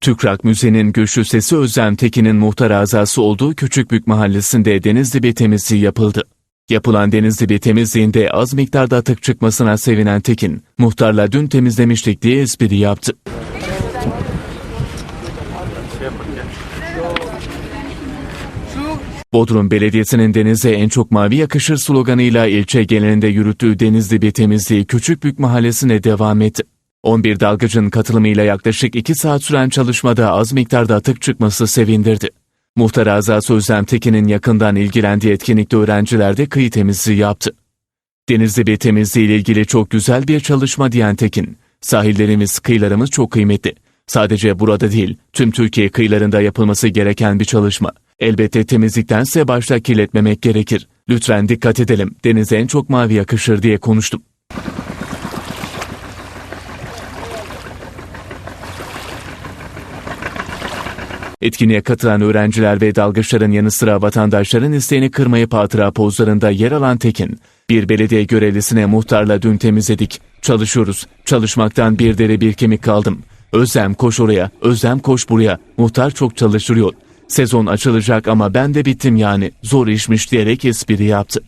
Tükrak Müze'nin güçlü sesi Özlem Tekin'in muhtar azası olduğu Küçükbük Mahallesi'nde Denizlibi temizliği yapıldı. Yapılan Denizlibi temizliğinde az miktarda atık çıkmasına sevinen Tekin, muhtarla dün temizlemiştik diye espri yaptı. Bodrum Belediyesi'nin denize en çok mavi yakışır sloganıyla ilçe genelinde yürüttüğü Denizlibi temizliği Küçükbük Mahallesi'ne devam etti. 11 dalgıcın katılımıyla yaklaşık 2 saat süren çalışmada az miktarda atık çıkması sevindirdi. Muhtar Azası Özlem Tekin'in yakından ilgilendiği etkinlikte öğrenciler de kıyı temizliği yaptı. Denizlibi temizliği ile ilgili çok güzel bir çalışma diyen Tekin, sahillerimiz, kıyılarımız çok kıymetli. Sadece burada değil, tüm Türkiye kıyılarında yapılması gereken bir çalışma. Elbette temizliktense başta kirletmemek gerekir. Lütfen dikkat edelim, denize en çok mavi yakışır diye konuştum. Etkinliğe katılan öğrenciler ve dalgıçların yanı sıra vatandaşların isteğini kırmayıp hatıra pozlarında yer alan Tekin, bir belediye görevlisine muhtarla dün temizledik. Çalışıyoruz. Çalışmaktan bir deri bir kemik kaldım. Özlem koş oraya, Özlem koş buraya. Muhtar çok çalıştırıyor. Sezon açılacak ama ben de bittim yani. Zor işmiş diyerek espri yaptı.